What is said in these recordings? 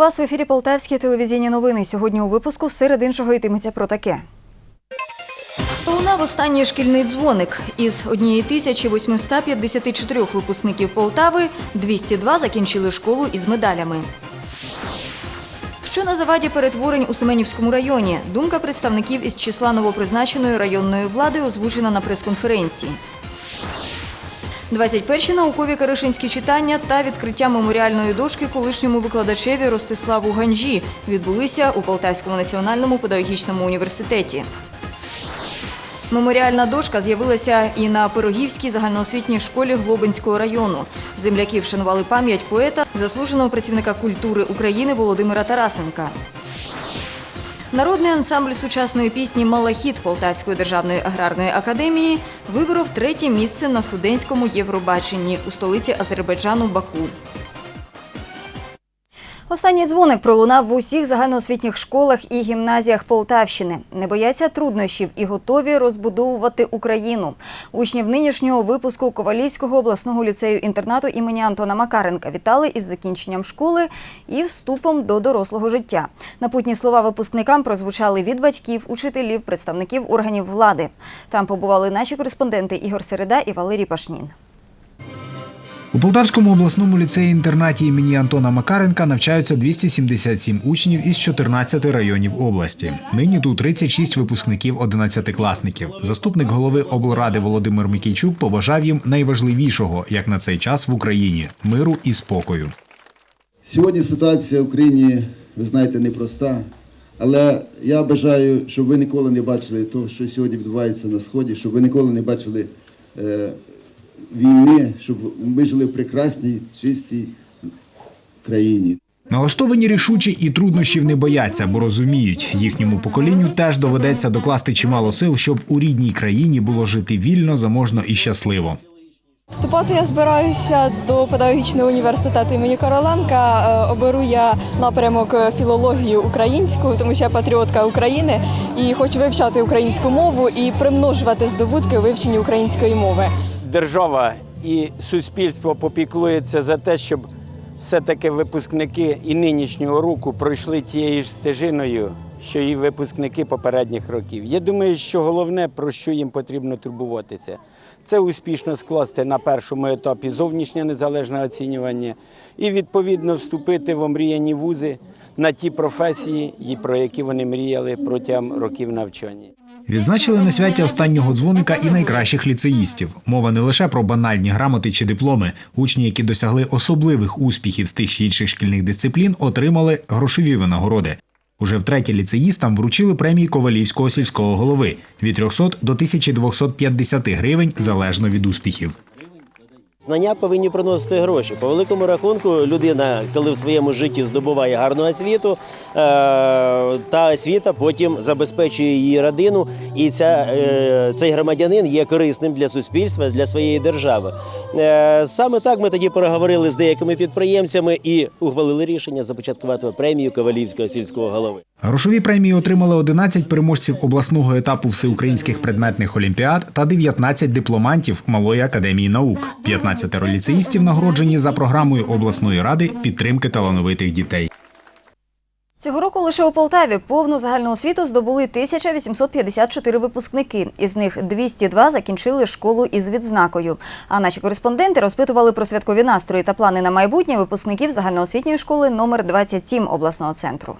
Вас в ефірі Полтавські телевізійні новини. Сьогодні у випуску серед іншого йтиметься про таке. Лунав останній шкільний дзвоник. Із 1854 випускників Полтави 202 закінчили школу із медалями. Що на заваді перетворень у Семенівському районі? Думка представників із числа новопризначеної районної влади озвучена на прес-конференції. 21 наукові каришинські читання та відкриття меморіальної дошки колишньому викладачеві Ростиславу Ганжі відбулися у Полтавському національному педагогічному університеті. Меморіальна дошка з'явилася і на Пирогівській загальноосвітній школі Глобинського району. Земляки вшанували пам'ять поета, заслуженого працівника культури України Володимира Тарасенка. Народний ансамбль сучасної пісні Малахіт Полтавської державної аграрної академії виборов третє місце на студентському Євробаченні у столиці Азербайджану Баку. Останній дзвоник пролунав в усіх загальноосвітніх школах і гімназіях Полтавщини. Не бояться труднощів і готові розбудовувати Україну. Учнів нинішнього випуску Ковалівського обласного ліцею інтернату імені Антона Макаренка вітали із закінченням школи і вступом до дорослого життя. Напутні слова випускникам прозвучали від батьків, учителів, представників органів влади. Там побували наші кореспонденти Ігор Середа і Валерій Пашнін. У Полтавському обласному ліцеї-інтернаті імені Антона Макаренка навчаються 277 учнів із 14 районів області. Нині тут 36 випускників 11-класників. Заступник голови облради Володимир Микійчук побажав їм найважливішого, як на цей час в Україні миру і спокою. Сьогодні ситуація в Україні, ви знаєте, непроста. Але я бажаю, щоб ви ніколи не бачили того, що сьогодні відбувається на Сході, щоб ви ніколи не бачили е, війни, щоб ми жили в прекрасній, чистій країні. Налаштовані рішучі і труднощів не бояться, бо розуміють, їхньому поколінню теж доведеться докласти чимало сил, щоб у рідній країні було жити вільно, заможно і щасливо. Вступати я збираюся до педагогічного університету імені Короленка. Е, Оберу я напрямок філологію українську, тому що я патріотка України і хочу вивчати українську мову і примножувати здобутки у вивченні української мови. Держава і суспільство попіклується за те, щоб все-таки випускники і нинішнього року пройшли тією ж стежиною, що і випускники попередніх років. Я думаю, що головне, про що їм потрібно турбуватися, це успішно скласти на першому етапі зовнішнє незалежне оцінювання і відповідно вступити в омріяні вузи на ті професії, про які вони мріяли протягом років навчання. Відзначили на святі останнього дзвоника і найкращих ліцеїстів. Мова не лише про банальні грамоти чи дипломи. Учні, які досягли особливих успіхів з тих чи інших шкільних дисциплін, отримали грошові винагороди. Уже втретє ліцеїстам вручили премії Ковалівського сільського голови від 300 до 1250 гривень залежно від успіхів. Знання повинні приносити гроші. По великому рахунку, людина, коли в своєму житті здобуває гарну освіту, е, та освіта потім забезпечує її родину, і ця, е, цей громадянин є корисним для суспільства, для своєї держави. Е, Саме так ми тоді переговорили з деякими підприємцями і ухвалили рішення започаткувати премію Ковалівського сільського голови. Грошові премії отримали 11 переможців обласного етапу всеукраїнських предметних олімпіад та 19 дипломантів Малої академії наук. 15 ліцеїстів нагороджені за програмою обласної ради підтримки талановитих дітей. Цього року лише у Полтаві повну загальну освіту здобули 1854 випускники. Із них 202 закінчили школу із відзнакою. А наші кореспонденти розпитували про святкові настрої та плани на майбутнє випускників загальноосвітньої школи номер 27 обласного центру.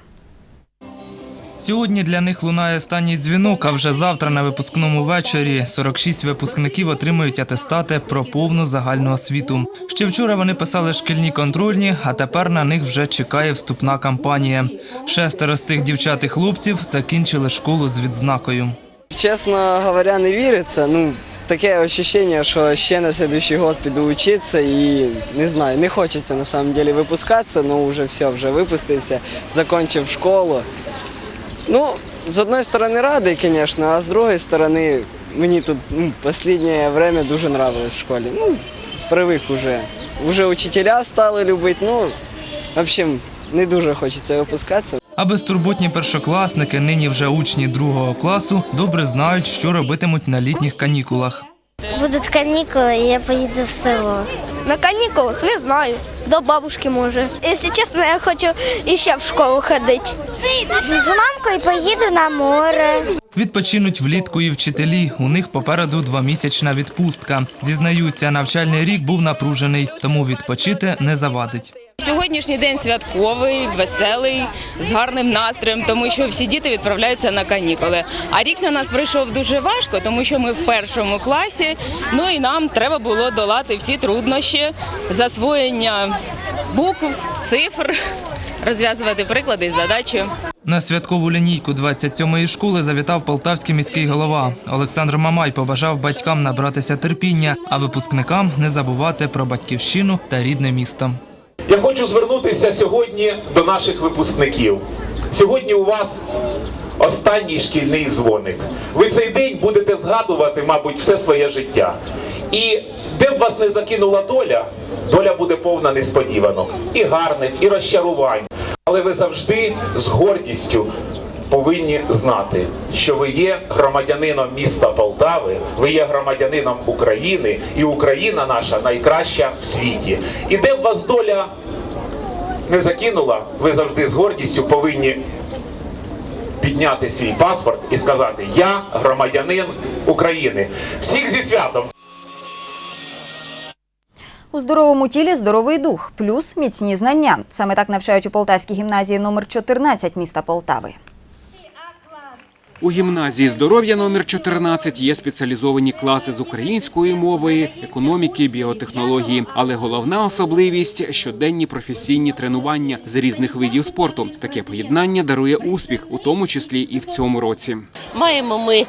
Сьогодні для них лунає останній дзвінок, а вже завтра на випускному вечорі 46 випускників отримують атестати про повну загальну освіту. Ще вчора вони писали шкільні контрольні, а тепер на них вже чекає вступна кампанія. Шестеро з тих дівчат і хлопців закінчили школу з відзнакою. Чесно говоря, не віриться. Ну, таке ощущение, що ще на следующий год піду вчитися і не знаю, не хочеться на самом деле випускатися, ну вже все, вже випустився, закончив школу. Ну, з одної сторони радий, звісно, а з другої сторони мені тут ну, останнє время дуже нравилось в школі. Ну, привик уже. Уже учителя стали любити, ну, в общем, не дуже хочеться випускатися. А безтурботні першокласники, нині вже учні другого класу, добре знають, що робитимуть на літніх канікулах. Будуть канікули, і я поїду в село. На канікулах не знаю. До бабушки може. Якщо чесно, я хочу іще в школу ходити. З мамкою поїду на море. Відпочинуть влітку і вчителі. У них попереду двомісячна відпустка. Зізнаються, навчальний рік був напружений, тому відпочити не завадить. Сьогоднішній день святковий, веселий, з гарним настроєм, тому що всі діти відправляються на канікули. А рік на нас пройшов дуже важко, тому що ми в першому класі. Ну і нам треба було долати всі труднощі, засвоєння букв, цифр, розв'язувати приклади і задачі. На святкову лінійку 27-ї школи завітав полтавський міський голова. Олександр Мамай побажав батькам набратися терпіння, а випускникам не забувати про батьківщину та рідне місто. Я хочу звернутися сьогодні до наших випускників. Сьогодні у вас останній шкільний дзвоник. Ви цей день будете згадувати, мабуть, все своє життя. І де б вас не закинула доля, доля буде повна несподіванок, і гарних, і розчарувань. Але ви завжди з гордістю повинні знати, що ви є громадянином міста Полтави, ви є громадянином України, і Україна наша найкраща в світі. І де б вас доля не закинула, ви завжди з гордістю повинні підняти свій паспорт і сказати: Я громадянин України. Всіх зі святом! У здоровому тілі здоровий дух, плюс міцні знання. Саме так навчають у Полтавській гімназії номер 14 міста Полтави. У гімназії здоров'я номер 14 є спеціалізовані класи з української мови, економіки, біотехнології. Але головна особливість щоденні професійні тренування з різних видів спорту. Таке поєднання дарує успіх, у тому числі і в цьому році. Маємо ми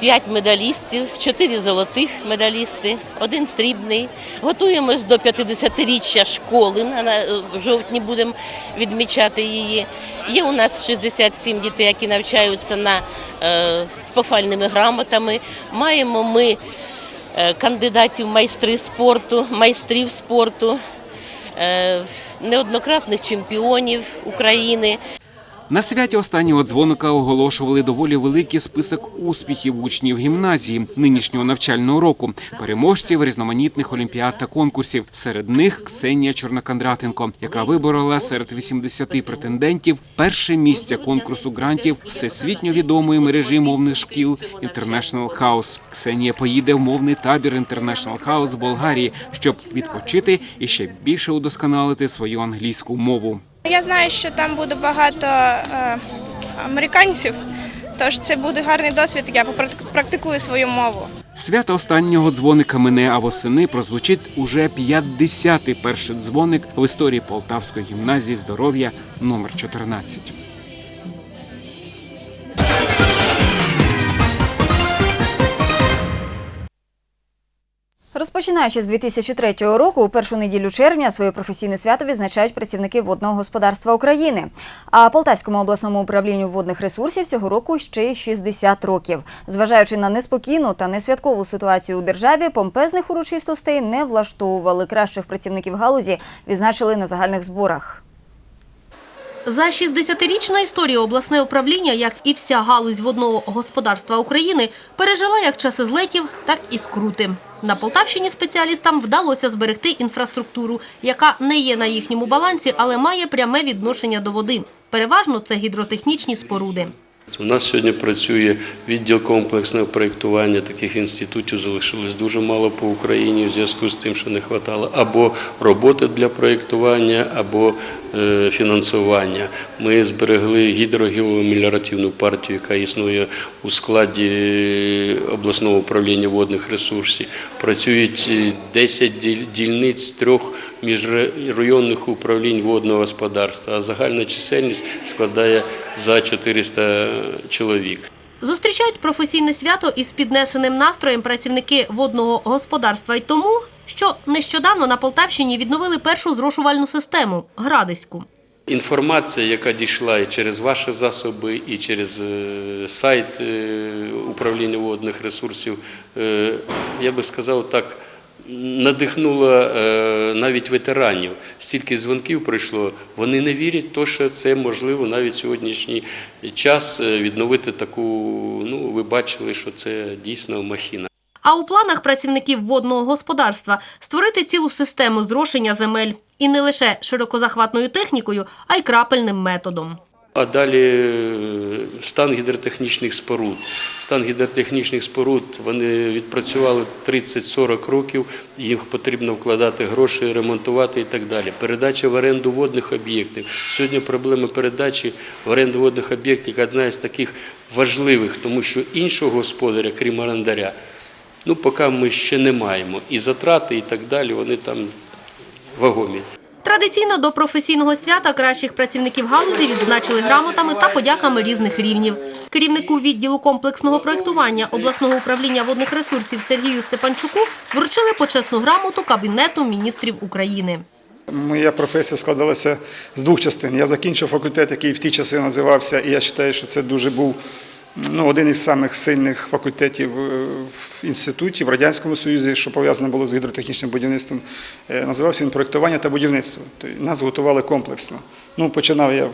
п'ять медалістів, чотири золотих медалісти, один срібний. Готуємось до 50-річчя школи. на- В жовтні будемо відмічати її. Є у нас 67 дітей, які навчаються на, е, з пофальними грамотами. Маємо ми е, кандидатів майстри спорту, майстрів спорту, е, неоднократних чемпіонів України. На святі останнього дзвоника оголошували доволі великий список успіхів учнів гімназії нинішнього навчального року, переможців різноманітних олімпіад та конкурсів. Серед них Ксенія Чорнокондратенко, яка виборола серед 80 претендентів перше місце конкурсу грантів всесвітньо відомої мережі мовних шкіл International House. Ксенія поїде в мовний табір International House в Болгарії, щоб відпочити і ще більше удосконалити свою англійську мову. Я знаю, що там буде багато е, американців, тож це буде гарний досвід. Я практикую свою мову. Свято останнього дзвоника мене а восени прозвучить уже 50-й перший дзвоник в історії Полтавської гімназії здоров'я номер 14. Розпочинаючи з 2003 року, у першу неділю червня своє професійне свято відзначають працівники водного господарства України. А Полтавському обласному управлінню водних ресурсів цього року ще й 60 років. Зважаючи на неспокійну та несвяткову ситуацію у державі, помпезних урочистостей не влаштовували кращих працівників галузі, відзначили на загальних зборах. За 60-річну історію обласне управління, як і вся галузь водного господарства України, пережила як часи злетів, так і скрути. На Полтавщині спеціалістам вдалося зберегти інфраструктуру, яка не є на їхньому балансі, але має пряме відношення до води. Переважно це гідротехнічні споруди. У нас сьогодні працює відділ комплексного проєктування. Таких інститутів залишилось дуже мало по Україні в зв'язку з тим, що не вистачало або роботи для проєктування, або е, фінансування. Ми зберегли гідрогеомеліоративну партію, яка існує у складі обласного управління водних ресурсів. Працюють е, 10 дільниць трьох міжрайонних управлінь водного господарства, а загальна чисельність складає за 400 чоловік. Зустрічають професійне свято із піднесеним настроєм працівники водного господарства й тому, що нещодавно на Полтавщині відновили першу зрошувальну систему – Градиську. Інформація, яка дійшла і через ваші засоби, і через е, сайт е, управління водних ресурсів, е, я би сказав так, надихнула е, навіть ветеранів. Стільки дзвонків прийшло, вони не вірять, то що це можливо навіть сьогоднішній час е, відновити таку. Ну, ви бачили, що це дійсно махіна. А у планах працівників водного господарства створити цілу систему зрошення земель І не лише широкозахватною технікою, а й крапельним методом. А далі е, стан гідротехнічних споруд. Стан гідротехнічних споруд вони відпрацювали 30-40 років, їм потрібно вкладати гроші, ремонтувати і так далі. Передача в оренду водних об'єктів. Сьогодні проблема передачі в оренду водних об'єктів одна з таких важливих, тому що іншого господаря, крім орендаря, ну поки ми ще не маємо. І затрати, і так далі, вони там вагомі. Традиційно до професійного свята кращих працівників галузі відзначили грамотами та подяками різних рівнів. Керівнику відділу комплексного проєктування обласного управління водних ресурсів Сергію Степанчуку вручили почесну грамоту Кабінету міністрів України. Моя професія складалася з двох частин. Я закінчив факультет, який в ті часи називався, і я вважаю, що це дуже був ну, один із самих сильних факультетів е, в інституті в Радянському Союзі, що пов'язане було з гідротехнічним будівництвом. Е, Називався він проєктування та будівництво. Тобто нас готували комплексно. Ну, починав я,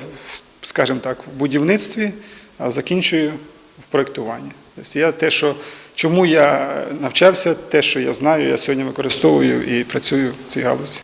скажімо так, в будівництві, а закінчую в проєктуванні. Тобто я те, що чому я навчався, те, що я знаю, я сьогодні використовую і працюю в цій галузі.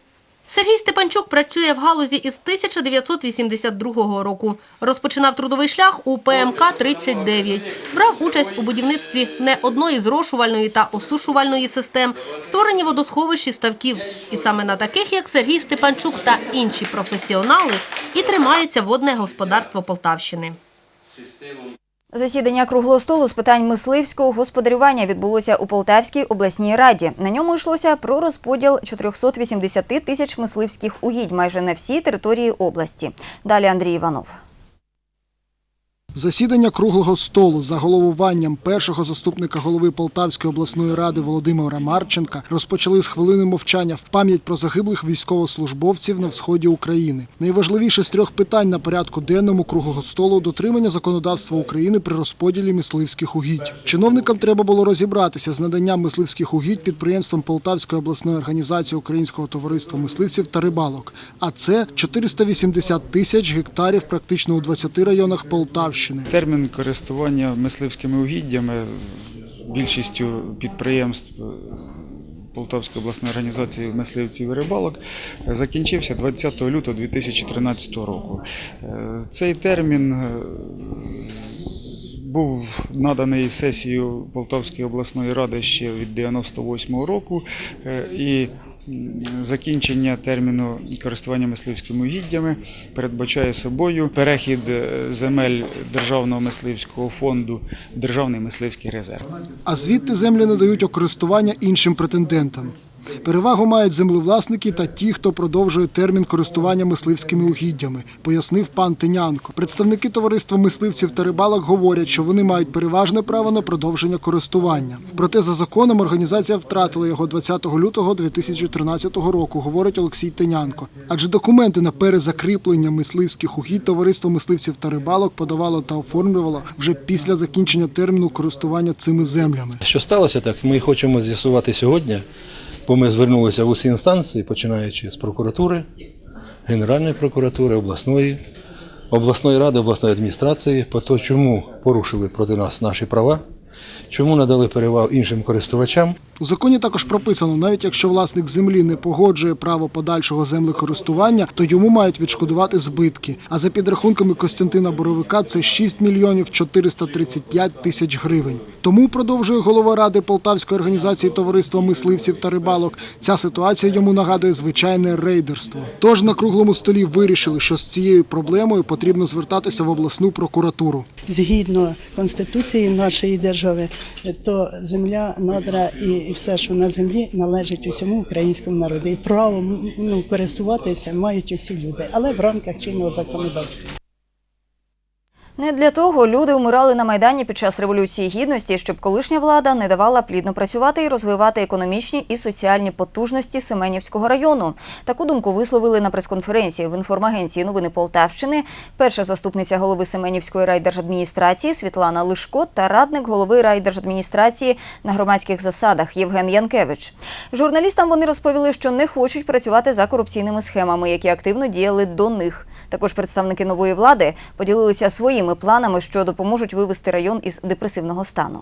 Сергій Степанчук працює в галузі із 1982 року. Розпочинав трудовий шлях у ПМК-39. Брав участь у будівництві не одної зрошувальної та осушувальної систем, створені водосховищ і ставків. І саме на таких, як Сергій Степанчук та інші професіонали, і тримається водне господарство Полтавщини. Засідання круглого столу з питань мисливського господарювання відбулося у Полтавській обласній раді. На ньому йшлося про розподіл 480 тисяч мисливських угідь майже на всій території області. Далі Андрій Іванов. Засідання круглого столу за головуванням першого заступника голови Полтавської обласної ради Володимира Марченка розпочали з хвилини мовчання в пам'ять про загиблих військовослужбовців на сході України. Найважливіше з трьох питань на порядку денному круглого столу дотримання законодавства України при розподілі мисливських угідь. Чиновникам треба було розібратися з наданням мисливських угідь підприємствам Полтавської обласної організації Українського товариства мисливців та рибалок. А це 480 тисяч гектарів практично у 20 районах Полтавщини. Термін користування мисливськими угіддями більшістю підприємств е, Полтавської обласної організації мисливців і рибалок е, закінчився 20 лютого 2013 року. Е, Цей термін був наданий сесією Полтавської обласної ради ще від 98 року і закінчення терміну користування мисливськими угіддями передбачає собою перехід е, земель Державного мисливського фонду Державний мисливський резерв. А звідти землі надають у користування іншим претендентам. Перевагу мають землевласники та ті, хто продовжує термін користування мисливськими угіддями, пояснив пан Тинянко. Представники товариства мисливців та рибалок говорять, що вони мають переважне право на продовження користування. Проте за законом організація втратила його 20 лютого 2013 року, говорить Олексій Тинянко. Адже документи на перезакріплення мисливських угідь товариство мисливців та рибалок подавало та оформлювало вже після закінчення терміну користування цими землями. Що сталося так, ми хочемо з'ясувати сьогодні, бо ми звернулися в усі інстанції, починаючи з прокуратури, Генеральної прокуратури, обласної, обласної ради, обласної адміністрації, по то, чому порушили проти нас наші права, чому надали перевагу іншим користувачам. У законі також прописано, навіть якщо власник землі не погоджує право подальшого землекористування, то йому мають відшкодувати збитки. А за підрахунками Костянтина Боровика це 6 мільйонів 435 тисяч гривень. Тому продовжує голова ради Полтавської організації товариства мисливців та рибалок. Ця ситуація йому нагадує звичайне рейдерство. Тож на круглому столі вирішили, що з цією проблемою потрібно звертатися в обласну прокуратуру. Згідно Конституції нашої держави, то земля, надра і і все, що на землі, належить усьому українському народу. І право ну, користуватися мають усі люди, але в рамках чинного законодавства. Не для того люди вмирали на майдані під час революції гідності, щоб колишня влада не давала плідно працювати і розвивати економічні і соціальні потужності Семенівського району. Таку думку висловили на прес-конференції в інформагенції новини Полтавщини. Перша заступниця голови Семенівської райдержадміністрації Світлана Лишко та радник голови райдержадміністрації на громадських засадах Євген Янкевич. Журналістам вони розповіли, що не хочуть працювати за корупційними схемами, які активно діяли до них. Також представники нової влади поділилися своїми планами, що допоможуть вивести район із депресивного стану.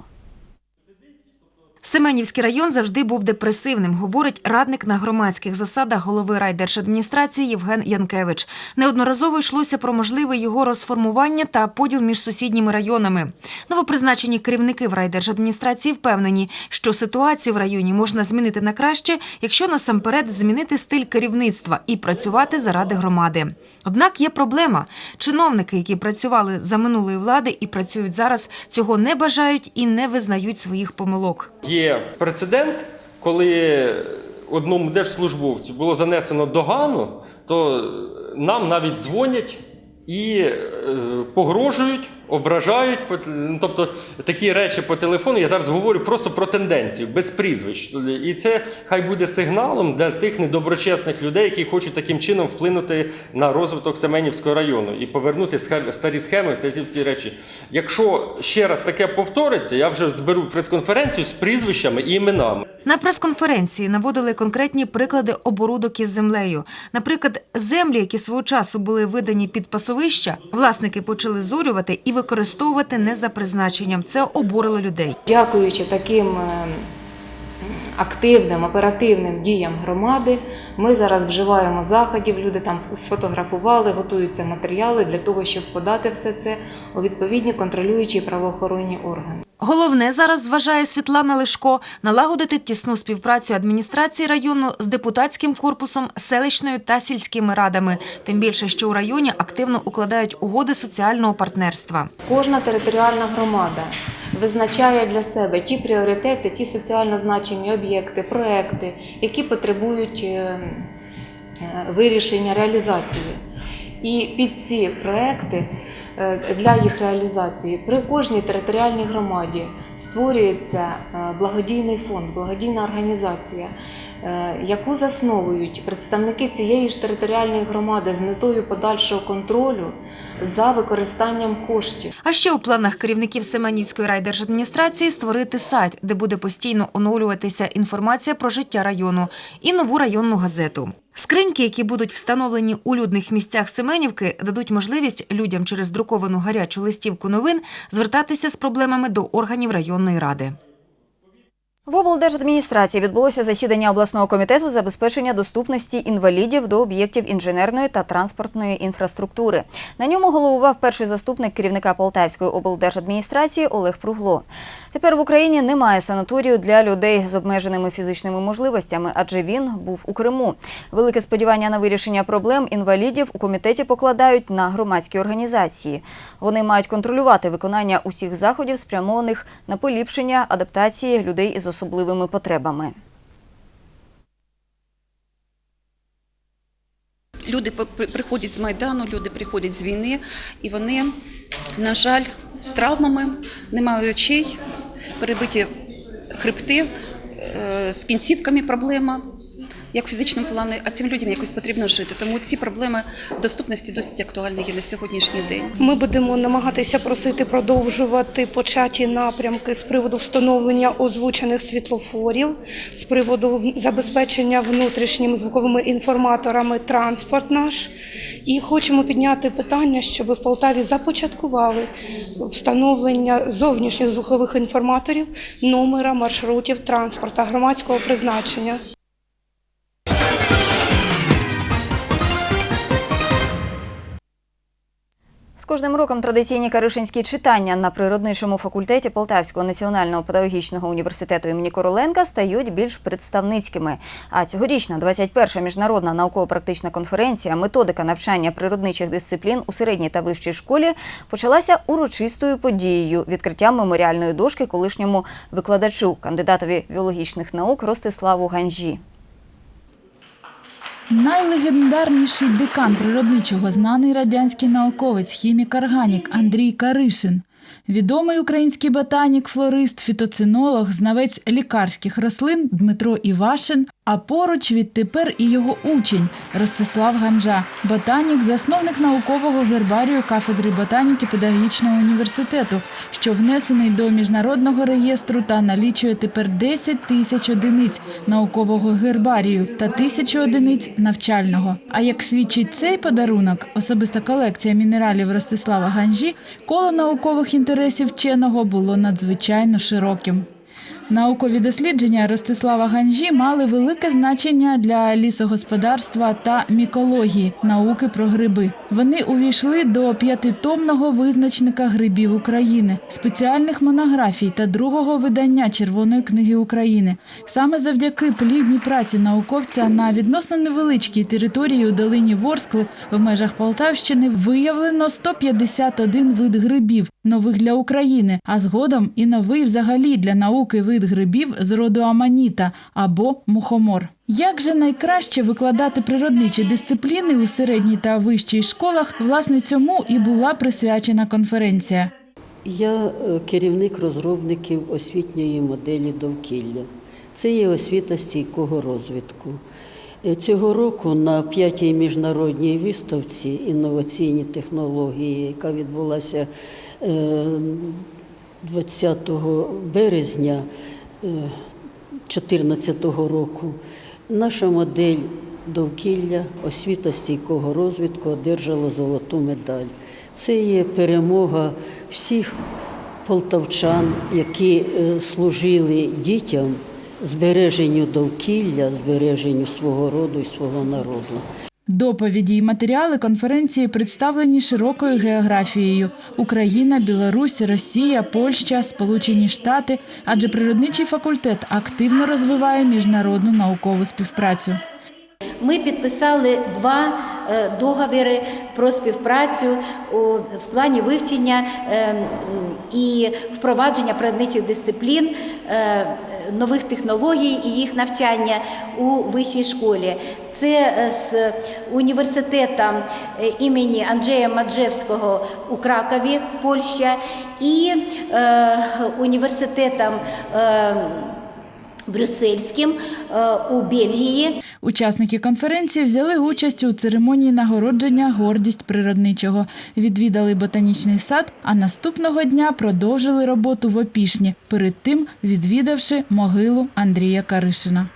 Семенівський район завжди був депресивним, говорить радник на громадських засадах голови райдержадміністрації Євген Янкевич. Неодноразово йшлося про можливе його розформування та поділ між сусідніми районами. Новопризначені керівники в райдержадміністрації впевнені, що ситуацію в районі можна змінити на краще, якщо насамперед змінити стиль керівництва і працювати заради громади. Однак є проблема: чиновники, які працювали за минулої влади і працюють зараз, цього не бажають і не визнають своїх помилок. Є прецедент, коли одному держслужбовцю було занесено догану, то нам навіть дзвонять і е, погрожують, ображають. Ну, Тобто такі речі по телефону. Я зараз говорю просто про тенденцію, без прізвищ. І це хай буде сигналом для тих недоброчесних людей, які хочуть таким чином вплинути на розвиток Семенівського району і повернути старі схеми. Це ці всі речі. Якщо ще раз таке повториться, я вже зберу прес-конференцію з прізвищами і іменами. На прес-конференції наводили конкретні приклади оборудок із землею. Наприклад, землі, які свого часу були видані під пасовища, власники почали зорювати і використовувати не за призначенням. Це обурило людей. Дякуючи таким е, активним, оперативним діям громади, ми зараз вживаємо заходів. Люди там сфотографували, готуються матеріали для того, щоб подати все це у відповідні контролюючі правоохоронні органи. Головне зараз вважає Світлана Лешко налагодити тісну співпрацю адміністрації району з депутатським корпусом, селищною та сільськими радами. Тим більше, що у районі активно укладають угоди соціального партнерства. Кожна територіальна громада визначає для себе ті пріоритети, ті соціально значимі об'єкти, проекти, які потребують е, е, вирішення реалізації. І під ці проекти для їх реалізації при кожній територіальній громаді створюється е, благодійний фонд, благодійна організація, е, яку засновують представники цієї ж територіальної громади з метою подальшого контролю за використанням коштів. А ще у планах керівників Семенівської райдержадміністрації створити сайт, де буде постійно оновлюватися інформація про життя району і нову районну газету. Скриньки, які будуть встановлені у людних місцях Семенівки, дадуть можливість людям через друковану гарячу листівку новин звертатися з проблемами до органів районної ради. В облдержадміністрації відбулося засідання обласного комітету забезпечення доступності інвалідів до об'єктів інженерної та транспортної інфраструктури. На ньому головував перший заступник керівника Полтавської облдержадміністрації Олег Пругло. Тепер в Україні немає санаторію для людей з обмеженими фізичними можливостями, адже він був у Криму. Велике сподівання на вирішення проблем інвалідів у комітеті покладають на громадські організації. Вони мають контролювати виконання усіх заходів, спрямованих на поліпшення адаптації людей із особливими потребами. Люди приходять з Майдану, люди приходять з війни, і вони, на жаль, з травмами, не мають очей, перебиті хребти, е, з кінцівками проблема, як фізичному плані, а цим людям якось потрібно жити. Тому ці проблеми доступності досить актуальні є на сьогоднішній день. Ми будемо намагатися просити продовжувати початі напрямки з приводу встановлення озвучених світлофорів, з приводу забезпечення внутрішніми звуковими інформаторами транспорт наш. І хочемо підняти питання, щоб в Полтаві започаткували встановлення зовнішніх звукових інформаторів, номера маршрутів транспорта громадського призначення. Кожним роком традиційні каришинські читання на природничому факультеті Полтавського національного педагогічного університету імені Короленка стають більш представницькими. А цьогорічна 21-ша міжнародна науково-практична конференція Методика навчання природничих дисциплін у середній та вищій школі почалася урочистою подією відкриттям меморіальної дошки колишньому викладачу, кандидатові біологічних наук Ростиславу Ганжі. Найлегендарніший декан природничого знаний радянський науковець, хімік-органік Андрій Каришин. Відомий український ботанік, флорист, фітоцинолог, знавець лікарських рослин Дмитро Івашин, а поруч відтепер і його учень Ростислав Ганжа, ботанік, засновник наукового гербарію кафедри ботаніки педагогічного університету, що внесений до міжнародного реєстру та налічує тепер 10 тисяч одиниць наукового гербарію та тисячу одиниць навчального. А як свідчить цей подарунок, особиста колекція мінералів Ростислава Ганжі, коло наукових інтересів вченого було надзвичайно широким. Наукові дослідження Ростислава Ганжі мали велике значення для лісогосподарства та мікології науки про гриби. Вони увійшли до п'ятитомного визначника грибів України, спеціальних монографій та другого видання Червоної книги України. Саме завдяки плідній праці науковця на відносно невеличкій території у долині Ворскли в межах Полтавщини виявлено 151 вид грибів, нових для України, а згодом і новий взагалі для науки вид грибів з роду аманіта або мухомор. Як же найкраще викладати природничі дисципліни у середній та вищій школах, власне цьому і була присвячена конференція. Я е, керівник розробників освітньої моделі довкілля. Це є освіта стійкого розвитку. Е, Цього року на п'ятій міжнародній виставці інноваційні технології, яка відбулася е, 20 березня 2014 року, наша модель довкілля освіта стійкого розвитку одержала золоту медаль. Це є перемога всіх полтавчан, які е, служили дітям збереженню довкілля, збереженню свого роду і свого народу. Доповіді й матеріали конференції представлені широкою географією: Україна, Білорусь, Росія, Польща, Сполучені Штати, адже природничий факультет активно розвиває міжнародну наукову співпрацю. Ми підписали два е, договори про співпрацю в плані вивчення е, і впровадження природничих дисциплін, е, нових технологій і їх навчання у вищій школі. Це е, з університетом е, імені Анджея Маджевського у Кракові, Польща, і е, університетом е, Брюссельським е, у Бельгії. Учасники конференції взяли участь у церемонії нагородження Гордість природничого, відвідали ботанічний сад, а наступного дня продовжили роботу в Опішні, перед тим відвідавши могилу Андрія Каришина.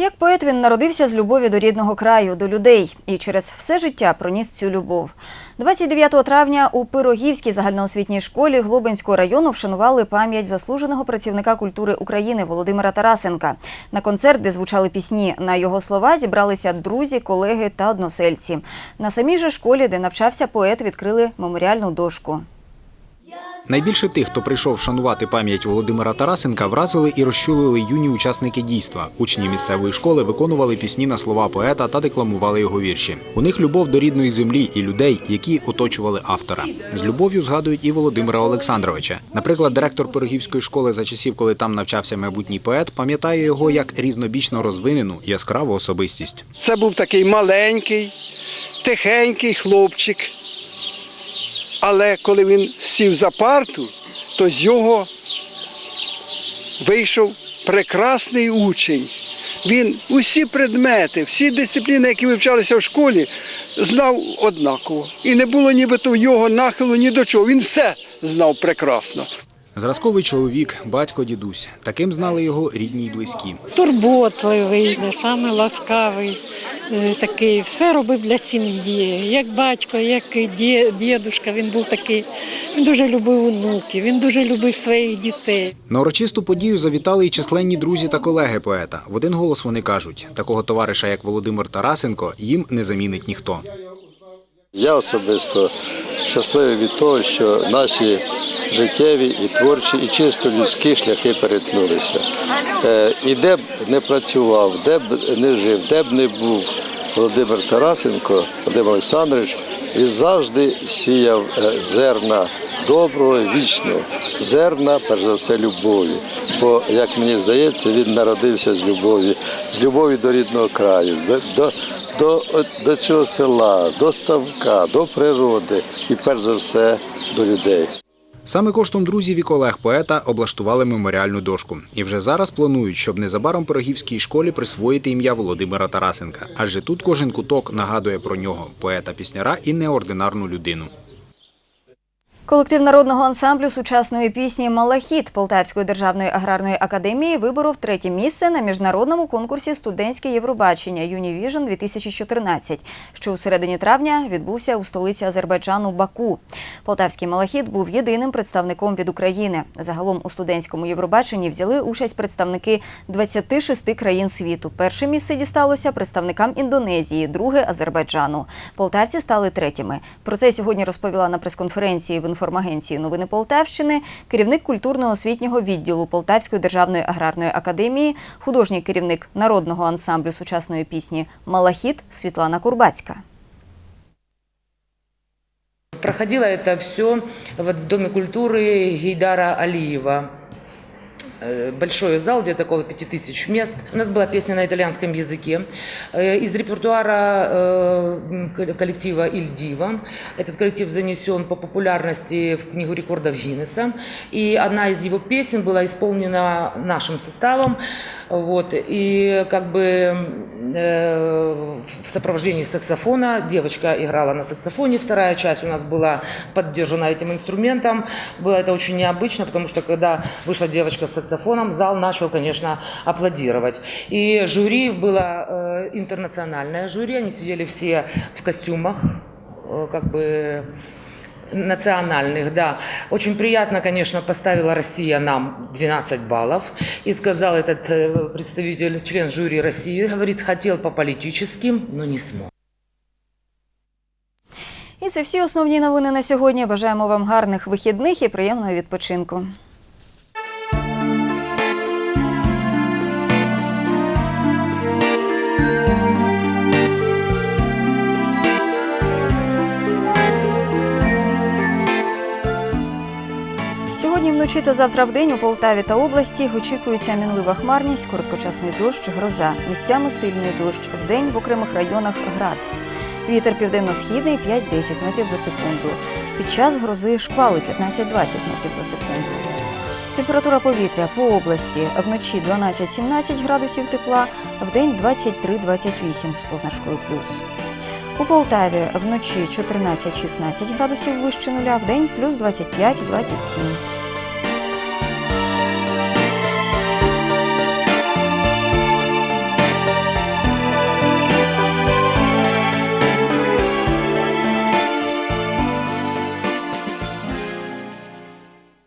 Як поет він народився з любові до рідного краю, до людей і через все життя проніс цю любов. 29 травня у Пирогівській загальноосвітній школі Глобинського району вшанували пам'ять заслуженого працівника культури України Володимира Тарасенка. На концерт, де звучали пісні на його слова, зібралися друзі, колеги та односельці. На самій же школі, де навчався поет, відкрили меморіальну дошку. Найбільше тих, хто прийшов шанувати пам'ять Володимира Тарасенка, вразили і розчулили юні учасники дійства. Учні місцевої школи виконували пісні на слова поета та декламували його вірші. У них любов до рідної землі і людей, які оточували автора. З любов'ю згадують і Володимира Олександровича. Наприклад, директор Пирогівської школи за часів, коли там навчався майбутній поет, пам'ятає його як різнобічно розвинену яскраву особистість. Це був такий маленький, тихенький хлопчик. Але коли він сів за парту, то з його вийшов прекрасний учень. Він усі предмети, всі дисципліни, які вивчалися в школі, знав однаково. І не було нібито в його нахилу ні до чого. Він все знав прекрасно. Зразковий чоловік, батько дідусь. Таким знали його рідні й близькі. турботливий, не саме ласкавий, е, такий, все робив для сім'ї. Як батько, як дідушка, він був такий. Він дуже любив онуків, він дуже любив своїх дітей. На урочисту подію завітали й численні друзі та колеги поета. В один голос вони кажуть: такого товариша, як Володимир Тарасенко, їм не замінить ніхто. Я особисто щасливий від того, що наші життєві і творчі, і чисто людські шляхи перетнулися. Е, І де б не працював, де б не жив, де б не був Володимир Тарасенко, Володимир Олександрович, він завжди сіяв е, зерна доброго, вічного, зерна, перш за все, любові. Бо, як мені здається, він народився з любові, з любові до рідного краю, до, до, до, цього села, до ставка, до природи і перш за все до людей. Саме коштом друзів і колег поета облаштували меморіальну дошку. І вже зараз планують, щоб незабаром Пирогівській школі присвоїти ім'я Володимира Тарасенка. Адже тут кожен куток нагадує про нього поета-пісняра і неординарну людину. Колектив народного ансамблю сучасної пісні Малахіт Полтавської державної аграрної академії виборов третє місце на міжнародному конкурсі Студентське Євробачення Юнівіжн 2014, що у середині травня відбувся у столиці Азербайджану Баку. Полтавський Малахіт був єдиним представником від України. Загалом у студентському Євробаченні взяли участь представники 26 країн світу. Перше місце дісталося представникам Індонезії, друге Азербайджану. Полтавці стали третіми. Про це сьогодні розповіла на прес-конференції в інформагенції Новини Полтавщини керівник культурно-освітнього відділу Полтавської державної аграрної академії, художній керівник народного ансамблю сучасної пісні Малахіт Світлана Курбацька. Проходило это все в Доме культуры Гейдара Алиева. Э, Большой зал, где-то около 5000 мест. У нас была песня на итальянском языке. Э, Из репертуара э, м, коллектива Ильдива. Этот коллектив занесен по популярности в Книгу рекордов Гиннесса. И одна из его песен была исполнена нашим составом. Вот. И как бы э, в сопровождении саксофона девочка играла на саксофоне. Вторая часть у нас была поддержана этим инструментом. Было это очень необычно, потому что когда вышла девочка с саксофоном, зал начал, конечно, аплодировать. И жюри было э, интернациональное жюри, они сидели все в костюмах, э, как бы национальных, да. Очень приятно, конечно, поставила Россия нам 12 баллов. И сказал этот э, представитель, член жюри России, говорит, хотел по политическим, но не смог. І це всі основні новини на сьогодні. Бажаємо вам гарних вихідних і приємного відпочинку. Вночі та завтра вдень у Полтаві та області очікується мінлива хмарність, короткочасний дощ, гроза. Місцями сильний дощ. Вдень в окремих районах град. Вітер південно-східний 5-10 метрів за секунду. Під час грози шквали 15-20 метрів за секунду. Температура повітря по області вночі 12-17 градусів тепла, вдень 23-28 з позначкою плюс. У Полтаві вночі 14-16 градусів вище нуля, вдень плюс 25-27.